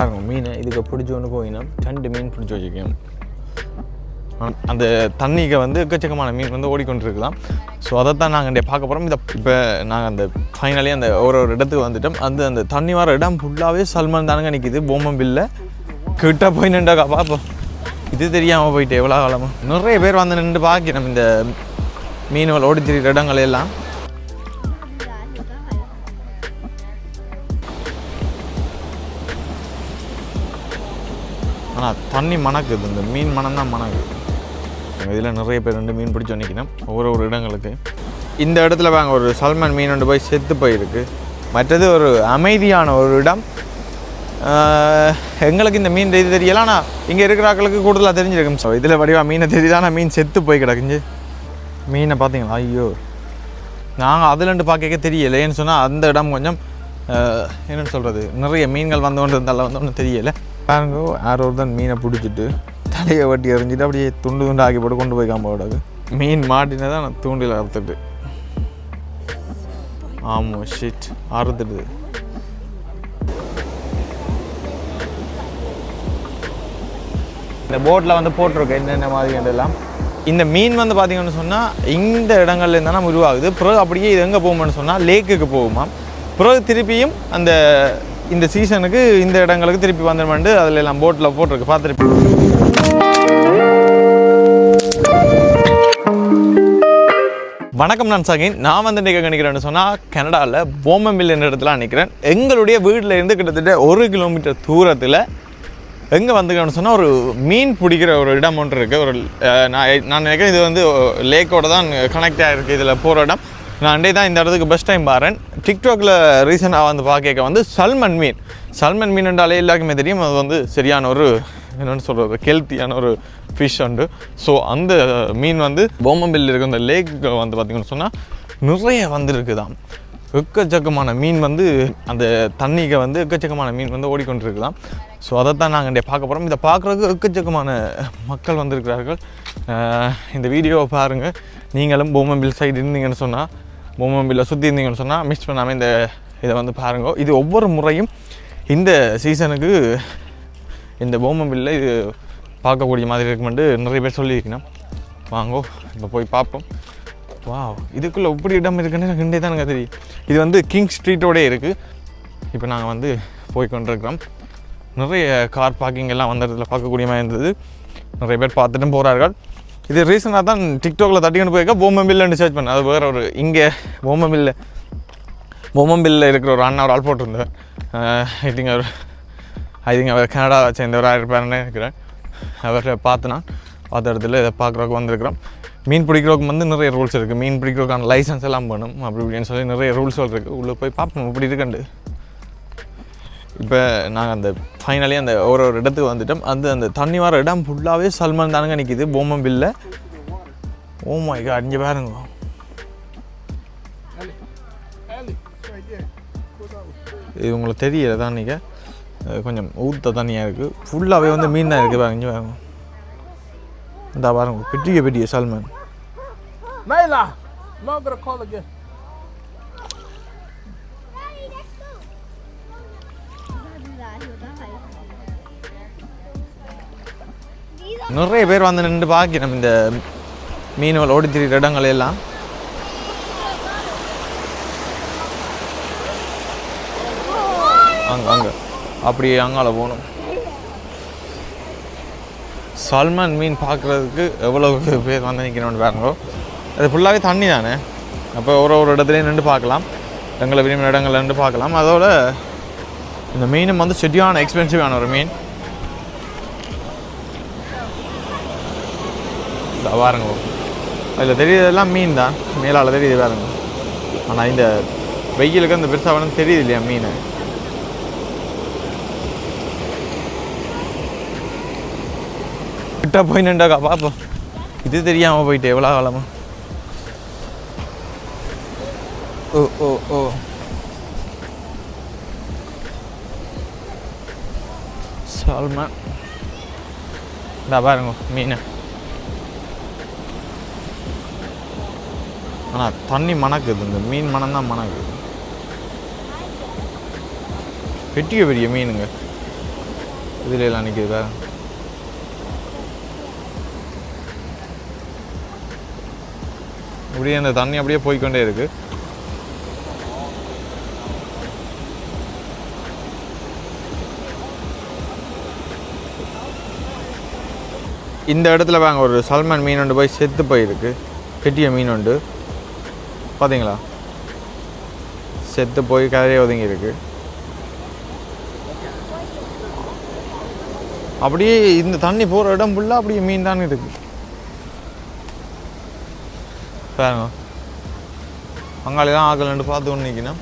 பாருங்க மீன் இதுக்கு பிடிச்ச ஒன்று ரெண்டு மீன் பிடிச்சி வச்சுக்கணும். அந்த தண்ணிக்கு வந்து எக்கச்சக்கமான மீன் வந்து ஓடிக்கொண்டிருக்கலாம். ஸோ அதை தான் நாங்கள் இங்கே பார்க்க போகிறோம் இதை இப்போ நாங்கள் அந்த ஃபைனலி அந்த ஒரு ஒரு இடத்துக்கு வந்துட்டோம். அந்த அந்த தண்ணி வர இடம் ஃபுல்லாகவே சல்மான் தானுங்க நிற்கிது பொம்மம்பில்ல கிட்ட போய் நின்றாக்கா பார்ப்போம் இது தெரியாமல் போயிட்டு எவ்வளோ காலமாக நிறைய பேர் வந்து நின்று பார்க்கணும் இந்த மீன்கள் ஓடி திரிகிற இடங்கள் எல்லாம். ஆனால் தண்ணி மணக்குது இந்த மீன் மனம் தான் மணக்குது இதில் நிறைய பேர் ரெண்டு மீன் பிடிச்சி நிற்கணும் ஒவ்வொரு ஒரு இடங்களுக்கு. இந்த இடத்துல வாங்க ஒரு சல்மான் மீன் ஒன்று போய் செத்து போயிருக்கு. மற்றது ஒரு அமைதியான ஒரு இடம். எங்களுக்கு இந்த மீன் இது தெரியல. ஆனால் இங்கே இருக்கிறாக்களுக்கு கூடுதலாக தெரிஞ்சிருக்கும். ஸோ இதில் வடிவா மீனை தெரியுது ஆனால் மீன் செத்து போய் கிடக்குஞ்சு. மீனை பார்த்தீங்களா? ஐயோ. நாங்கள் அதுலண்டு பார்க்க தெரியலைன்னு சொன்னால் அந்த இடம் கொஞ்சம் என்னென்னு சொல்கிறது நிறைய மீன்கள் வந்து கொண்டு இருந்தால வந்து ஒன்றும் தெரியலை. பாருங்க யாரோ தான் மீனை பிடிச்சிட்டு தலையை வட்டி எறிஞ்சிட்டு அப்படியே துண்டு துண்டு ஆக்கி போட்டு கொண்டு போய் காம்பாடாது மீன் மாட்டினதான் நான் தூண்டில் அறுத்துட்டு. ஆமாம் ஷிட் அறுத்துடுது இந்த போட்டில் வந்து போட்டிருக்கு என்னென்ன மாதிரி எல்லாம். இந்த மீன் வந்து பார்த்தீங்கன்னு சொன்னால் இந்த இடங்கள்ல இருந்தால் உருவாகுது. பிறகு அப்படியே இது எங்கே போகும்னு சொன்னால் லேக்குக்கு போகுமா பிறகு திருப்பியும் அந்த இந்த சீசனுக்கு இந்த இடங்களுக்கு திருப்பி வந்துடுமெண்டு அதில் எல்லாம் போட்டில் போட்டிருக்கு. பார்த்துருப்பேன் வணக்கம் நான் சகின். நான் வந்து நிற்க நினைக்கிறேன்னு சொன்னால் கனடாவில் போமமில் என்ற இடத்துல நிற்கிறேன் எங்களுடைய வீட்டில் இருந்து கிட்டத்தட்ட ஒரு கிலோமீட்டர் தூரத்தில் எங்கே வந்துக்கிறேன்னு சொன்னால் ஒரு மீன் பிடிக்கிற ஒரு இடம் ஒன்று இருக்குது ஒரு நான் நான் நினைக்கிறேன் இது வந்து லேக்கோட தான் கனெக்ட் ஆகிருக்கு இதில் போகிற இடம். நான் அண்டே தான் இந்த இடத்துக்கு பெஸ்ட் டைம் பாருன் டிக்டாக்ல ரீசெண்டாக வந்து பார்க்க வந்து சல்மன் மீன். சல்மன் மீன் என்றாலே எல்லாருக்குமே தெரியும். அது வந்து சரியான ஒரு என்னென்னு சொல்கிறது கெல்த்தியான ஒரு ஃபிஷ் உண்டு. ஸோ அந்த மீன் வந்து போமம்பில் இருக்க அந்த லேக் வந்து பார்த்திங்கன்னு சொன்னால் நிறைய வந்துருக்குதான் எக்கச்சக்கமான மீன் வந்து அந்த தண்ணிக்கு வந்து எக்கச்சக்கமான மீன் வந்து ஓடிக்கொண்டிருக்குதான் ஸோ அதை தான் நாங்கள் இங்கே பார்க்க போகிறோம் இதை பார்க்குறதுக்கு எக்கச்சக்கமான மக்கள் வந்திருக்கிறார்கள். இந்த வீடியோவை பாருங்கள் நீங்களும் போமம்பில் சைடு இருந்தீங்கன்னு சொன்னால் போமம்பில்ல சுற்றி இருந்தீங்கன்னு சொன்னால் மிஸ் பண்ணாமல் இந்த இதை வந்து பாருங்க. இது ஒவ்வொரு முறையும் இந்த சீசனுக்கு இந்த போமம்பில்ல இது பார்க்கக்கூடிய மாதிரி இருக்குமெண்டு நிறைய பேர் சொல்லியிருக்கணும். வாங்கோ இப்போ போய் பார்ப்போம். வா இதுக்குள்ளே இப்படி இடம் இருக்குன்னு எனக்கு இண்டே தான் எனக்கு தெரியும். இது வந்து கிங் ஸ்ட்ரீட்டோடே இருக்குது இப்போ நாங்கள் வந்து போய் கொண்டிருக்கிறோம். நிறைய கார் பார்க்கிங் எல்லாம் வந்த இடத்துல பார்க்கக்கூடிய மாதிரி இருந்தது. நிறைய பேர் பார்த்துட்டும் போகிறார்கள் இது ரீசனாக தான் டிக்டாக்ல தட்டிக்கிட்டு போயிருக்க போமம்பில்னு சர்ச் பண்ணேன் அது வேறு ஒரு இங்கே போமம்பில்ல பொம்மம்பில்ல இருக்கிற ஒரு அண்ணா ஒரு ஆள் போட்டிருந்தேன் ஐ திங்க் அவர் ஐ திங்க் அவர் கனடாவை சேர்ந்தவராக இருப்பாருன்னு நினைக்கிறேன். அவரை பார்த்து நான் பார்த்த இடத்துல இதை பார்க்குறவுக்கு வந்திருக்கிறோம். மீன் பிடிக்கிறவங்க வந்து நிறைய ரூல்ஸ் இருக்குது மீன் பிடிக்கிறதுக்கான லைசன்ஸ் எல்லாம் பண்ணும் அப்படி இப்படின்னு சொல்லி நிறைய ரூல்ஸ்கள் இருக்குது உள்ளே போய் பார்ப்போம். இப்படி இருக்கண்டு இப்போ நாங்கள் அந்த ஃபைனலி அந்த ஒரு ஒரு இடத்துக்கு வந்துட்டோம். அந்த அந்த தண்ணி வர இடம் ஃபுல்லாகவே சல்மான் தானுங்க நிற்கிது பொம்மம்பில்ல ஓ oh மை காட் இங்கே பாருங்க. இது உங்களுக்கு தெரியல தான் நீங்கள் கொஞ்சம் ஊத்த தண்ணியாக இருக்குது ஃபுல்லாகவே வந்து மீன் தான் இருக்குது பாருங்க இங்க பாருங்க. இந்த பாருங்க பெரிய பெரிய சல்மான். Layla, நிறைய பேர் வந்து நின்று பார்க்கணும் இந்த மீன்கள் ஓடி திரிகிற இடங்கள் எல்லாம் அங்கே அங்கே. அப்படி அங்கால போகணும். சல்மான் மீன் பார்க்குறதுக்கு எவ்வளோ பேர் வந்து நிற்கணும்னு பாருங்களோ அது ஃபுல்லாகவே தண்ணி தானே. அப்போ ஒரு ஒரு இடத்துலையும் நின்று பார்க்கலாம். எங்களை விரும்பின இடங்கள்ல நின்று பார்க்கலாம். அதோட இந்த மீனும் வந்து செட்டியான எக்ஸ்பென்சிவான ஒரு மீன். இதா பாருங்க அதில் தெரியுதெல்லாம் மீன் தான். மேலால் தெரியுது பாருங்க. ஆனால் இந்த வெயிலுக்கு அந்த பெருசாக வேணும் தெரியுது இல்லையா மீன்? கிட்ட போய் நின்றாக்கா பார்ப்போம் இது தெரியாமல் போயிட்டு எவ்வளோ காலமா? ஓ ஓ ஓ. சால்மன். இந்த பாருங்க மீன். ஆனால் தண்ணி மணக்குது. இந்த மீன் மனம் தான் மணக்குது. பெட்டிய பெரிய மீனுங்க. இதில் எல்லாம் நிற்கிறதா அப்படியே அந்த தண்ணி அப்படியே போய்க்கொண்டே இருக்கு. இந்த இடத்துல வாங்க. ஒரு சல்மான் மீன் ஒன்று போய் செத்து போயிருக்கு. பெட்டிய மீன் உண்டு பார்த்தீங்களா செத்து போய் கதறி ஒதுங்கி இருக்கு அப்படியே இந்த தண்ணி போகிற இடம் ஃபுல்லாக அப்படியே மீன் தான் இருக்கு பாருங்க. பங்காளி தான் ஆக்கலன்ட்டு பார்த்து ஒன்று நிற்கணும்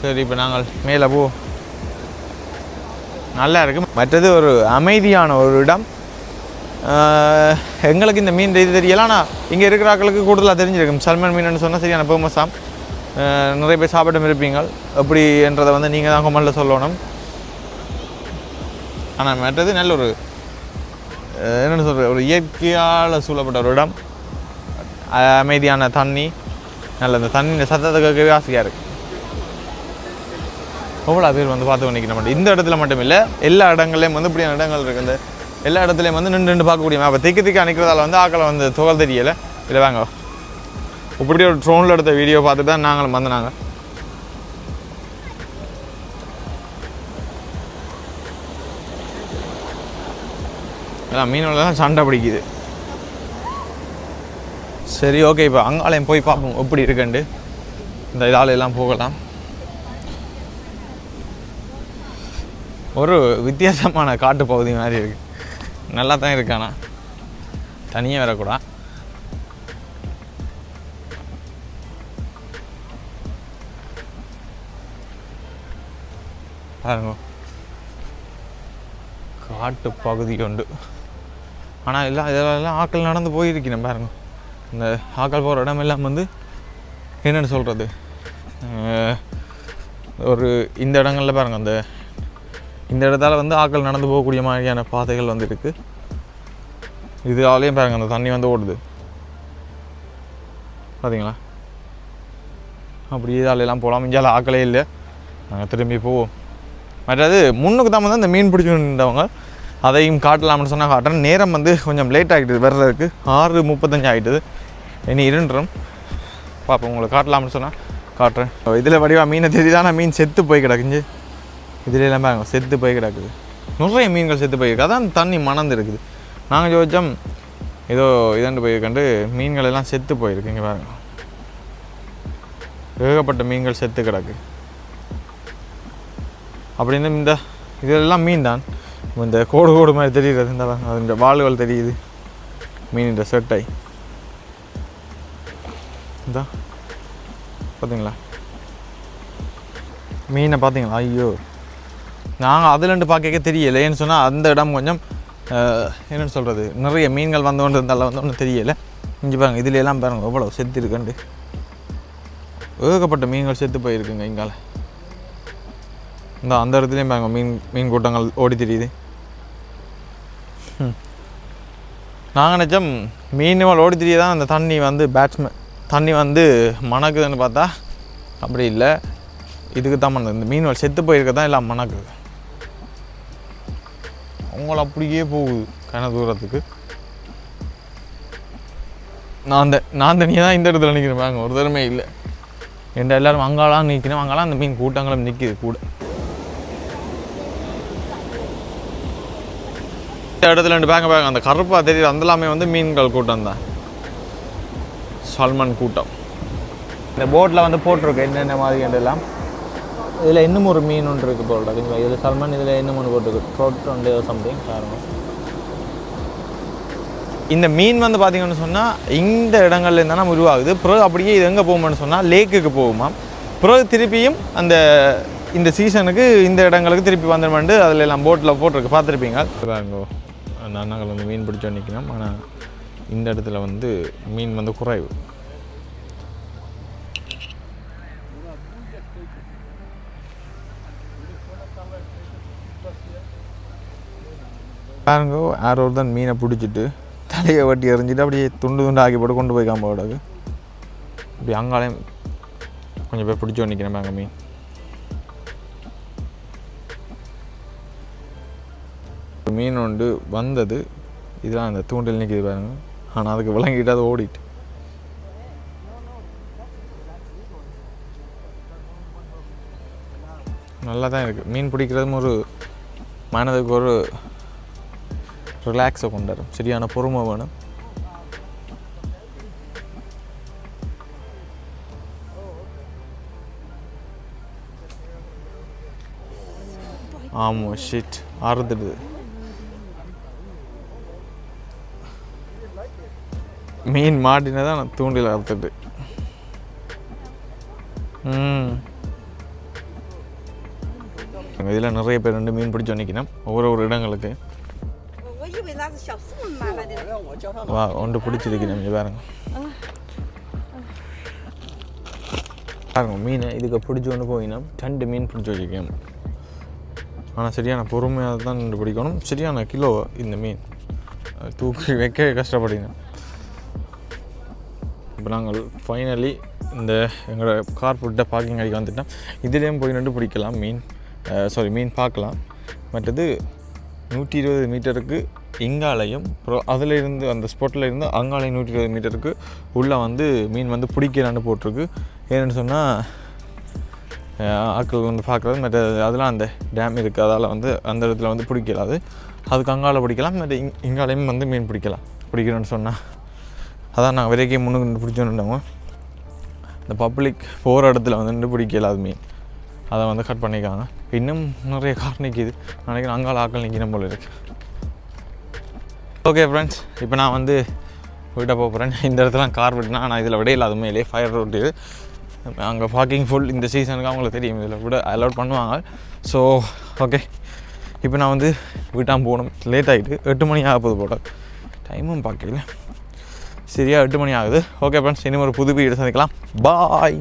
சரி இப்போ நாங்கள் மேலே போ. நல்லா இருக்கு. மற்றது ஒரு அமைதியான ஒரு இடம். எங்களுக்கு இந்த மீன் இது தெரியல ஆனால் இங்கே இருக்கிற ஆக்களுக்கு கூடுதலாக தெரிஞ்சிருக்கும். சல்மான் மீன் சொன்னால் சரியான ஃபேமஸாம் நிறைய பேர் சாப்பிட்டும் இருப்பீங்க எப்படி என்றதை வந்து நீங்கள் தான் கொமலில் சொல்லணும். ஆனால் மற்றது நல்ல ஒரு என்னென்னு என்னன்னு சொல்கிற ஒரு இயற்கையால் சூழப்பட்ட ஒரு இடம். அமைதியான தண்ணி. நல்ல இந்த தண்ணி சத்தத்தை கேட்கவே ஆசையாக இருக்குது எவ்வளோ பேர் வந்து பார்த்து பண்ணிக்கிற மாட்டேன் இந்த இடத்துல மட்டும் இல்லை எல்லா இடங்கள்லேயும் வந்து இப்படியான இடங்கள் இருக்குது எல்லா இடத்துலையும் வந்து நின்று நின்று பார்க்கக்கூடிய அப்போ திக்கு திக்கு அணைக்கிறதால வந்து ஆக்களை வந்து துகள் தெரியலை. இல்லை வாங்க. இப்படி ஒரு ட்ரோனில் எடுத்த வீடியோ பார்த்து தான் நாங்களும் வந்தனாங்க. அதான் மீனோட தான் சண்டை பிடிக்குது. சரி ஓகே இப்போ அங்காலயம் போய் பார்ப்போம். எப்படி இருக்குண்டு இந்த இதால எல்லாம் போகலாம். ஒரு வித்தியாசமான காட்டு பகுதி மாதிரி இருக்குது நல்லா தான் இருக்கானா தனியாக வரக்கூடாது பாருங்க. காட்டு பகுதி உண்டு. ஆனால் எல்லாம் இதெல்லாம் ஆக்கள் நடந்து போயிருக்கணும் பாருங்க. இந்த ஆக்கள் போகிற இடம் எல்லாம் வந்து என்னென்னு சொல்கிறது ஒரு இந்த இடங்களில் பாருங்கள் அந்த இந்த இடத்தால் வந்து ஆக்கள் நடந்து போகக்கூடிய மாதிரியான பாதைகள் வந்து இருக்கு. இதுலாலேயும் பாருங்கள் அந்த தண்ணி வந்து ஓடுது. பார்த்தீங்களா அப்படி இதாலெல்லாம் போகலாம் இஞ்சால ஆக்களே இல்லை. நாங்கள் திரும்பி போவோம். மற்றது முன்னுக்கு தான் வந்து அந்த மீன் பிடிச்சிருந்தவங்க அதையும் காட்டலாம்னு சொன்னால் காட்டுறேன் நேரம் வந்து கொஞ்சம் லேட் ஆகிட்டுது வர்றதுக்கு ஆறு முப்பத்தஞ்சு ஆகிட்டுது. இனி இருன்றோம் பார்ப்போம் உங்களுக்கு காட்டலாம்னு சொன்னால் காட்டுறேன். இதில் வடிவாக மீனை தெரியுதானா மீன் செத்து போய் கிடக்குஞ்சு. இதுல எல்லாம் பாருங்க செத்து போய் கிடக்குது. நிறைய மீன்கள் செத்து போயிருக்கு அதான் தண்ணி மணந்து இருக்குது. நாங்கள் யோசிச்சோம் ஏதோ இதாண்டு போயிருக்கண்டு மீன்கள் எல்லாம் செத்து போயிருக்கு. இங்கே பாருங்க. ஏகப்பட்ட மீன்கள் செத்து கிடக்கு. அப்படின்னு இந்த இதெல்லாம் மீன் தான் இந்த கோடு கோடு மாதிரி தெரியுது. இந்த அது இந்த வாள்கள் தெரியுது. மீன் செட்டை. இந்த பார்த்தீங்களா மீனை பார்த்தீங்களா ஐயோ. நாங்கள் அதுலண்டு பார்க்க தெரியலைன்னு சொன்னால் அந்த இடம் கொஞ்சம் என்னென்னு என்னன்னு சொல்கிறது நிறைய மீன்கள் வந்து கொண்டு இருந்தால வந்து ஒன்றும் தெரியலை. இங்கே பாருங்க இதுல பாருங்கள் பாருங்க எவ்வளோ செத்து இருக்குண்டு ஏகப்பட்ட மீன்கள் செத்து போயிருக்குங்க இங்கால. இந்த அந்த இடத்துலையும் பாருங்க மீன் மீன் கூட்டங்கள் ஓடி தெரியுது. நாங்கள் நினச்சோம் மீன்கள் ஓடி தெரிய தான் அந்த தண்ணி வந்து பேட்ஸ்மேன் தண்ணி வந்து மணக்குதுன்னு பார்த்தா அப்படி இல்லை. இதுக்கு தான் பண்ணுது இந்த மீன்கள் செத்து போயிருக்க தான் எல்லாம் மணக்குது. அவங்கள அப்படியே போகுது கன தூரத்துக்கு. நான் அந்த நான் தனியாக தான் இந்த இடத்துல நிற்கிறேன் பாருங்க ஒரு தருமே இல்லை. எந்த எல்லோரும் அங்காலாம் நிற்கிறேன் அங்கெல்லாம் அந்த மீன் கூட்டங்களும் நிற்கிது கூட. இந்த இடத்துல ரெண்டு பேங்க பேங்க அந்த கருப்பா தெரியுது அந்த எல்லாமே வந்து மீன்கள் கூட்டம் தான். சல்மான் கூட்டம். இந்த போட்டில் வந்து போட்டிருக்கு என்னென்ன மாதிரி எல்லாம் இதில் இன்னும் ஒரு மீன் ஒன்று இருக்குது போல் அதுங்களா இதில் சல்மான் இதில் இன்னும் ஒன்று போட்டுருக்கு. ட்ரோட் ஒன்று சம்திங் காரணம் இந்த மீன் வந்து பார்த்தீங்கன்னு சொன்னால் இந்த இடங்கள்ல இருந்தால் நம்ம உருவாகுது. பிறகு அப்படியே இது எங்கே போகுமான்னு சொன்னால் லேக்குக்கு போகுமா பிறகு திருப்பியும் அந்த இந்த சீசனுக்கு இந்த இடங்களுக்கு திருப்பி வந்துடுமாண்டு அதில் எல்லாம் போட்டில் போட்டிருக்கு. பார்த்துருப்பீங்க பாருங்க நாங்கள் வந்து மீன் பிடிச்சோ நிற்கிறோம் ஆனால் இந்த இடத்துல வந்து மீன் வந்து குறைவு. பாருங்க யாரோ தான் மீனை பிடிச்சிட்டு தலையை வட்டி எறிஞ்சிட்டு அப்படியே துண்டு துண்டு ஆக்கி போட்டு கொண்டு போய் காம்போடாது இப்படி அங்காலையும் கொஞ்சம் பேர் பிடிச்சி நிற்கிறேன் அங்கே மீன். மீன் ஒன்று வந்தது. இதுதான் அந்த தூண்டில் நிற்கிது பாருங்க. ஆனால் அதுக்கு விளங்கிட்டு அது ஓடிட்டு. நல்லா தான் இருக்குது மீன் பிடிக்கிறதும் ஒரு மனதுக்கு ஒரு ரிலாக்ஸை கொண்டு வரும் சரியான பொறுமை வேணும். ஆமாம் ஷிட் அறுத்துடுது மீன் மாட்டினதான் நான் தூண்டில் அறுத்துட்டு ம். இதில் நிறைய பேர் ரெண்டு மீன் பிடிச்சி நினைக்கணும் ஒவ்வொரு ஒரு இடங்களுக்கு வா ஒன்று பிடிச்சிருக்கணும் இங்கே பாருங்க பாருங்க மீனை இதுக்கு பிடிச்சி கொண்டு போயினா ரெண்டு மீன் பிடிச்சி வச்சுக்கணும். ஆனால் சரியான பொறுமையாக தான் நின்று பிடிக்கணும். சரியான கிலோ இந்த மீன். தூக்கி வைக்க கஷ்டப்படினோம் இப்போ நாங்கள் ஃபைனலி இந்த எங்களோட கார் புட்ட பார்க்கிங் அடிக்க வந்துட்டோம். இதுலேயும் போய் நின்று பிடிக்கலாம் மீன். சாரி மீன் பார்க்கலாம். மற்றது நூற்றி இருபது மீட்டருக்கு இங்காலையும் அப்புறம் அதிலிருந்து அந்த ஸ்பாட்டில் இருந்து அங்காலையும் நூற்றி இருபது மீட்டருக்கு உள்ளே வந்து மீன் வந்து பிடிக்கலான்னு போட்டிருக்கு. ஏன்னு சொன்னால் ஆக்கள் வந்து பார்க்குறது மற்ற அதெல்லாம் அந்த டேம் இருக்குது அதால் வந்து அந்த இடத்துல வந்து பிடிக்கலாது. அதுக்கு அங்கால பிடிக்கலாம் மற்ற இங் இங்காலையும் வந்து மீன் பிடிக்கலாம். பிடிக்கணும்னு சொன்னால் அதான் நான் வரைக்கும் முன்னுக்கு நின்று பிடிச்சோன்னுட்டோங்க. இந்த பப்ளிக் போகிற இடத்துல வந்து நின்று பிடிக்கலாது மீன். அதை வந்து கட் பண்ணிக்காங்க இன்னும் நிறைய கார் நிற்கிது நினைக்கிறேன் அங்கால ஆக்கள் நிற்கிற போல இருக்குது ஓகே ஃப்ரெண்ட்ஸ் இப்போ நான் வந்து வீட்டை போக போகிறேன் இந்த இடத்துல கார் விட்டுனா நான் இதில் விட இல்லாத மேலே ஃபயர் ரோட் இது. அங்கே பார்க்கிங் ஃபுல் இந்த சீசனுக்கு அவங்களுக்கு தெரியும். இதில் விட அலோட் பண்ணுவாங்க. ஸோ ஓகே இப்போ நான் வந்து வீட்டாக போகணும். லேட் ஆகிட்டு எட்டு மணி ஆக போகுது போட டைமும் பார்க்கல. சரியா எட்டு மணி ஆகுது. ஓகே ஃப்ரெண்ட்ஸ் இனிமே ஒரு புது வீடு சந்திக்கலாம். பாய்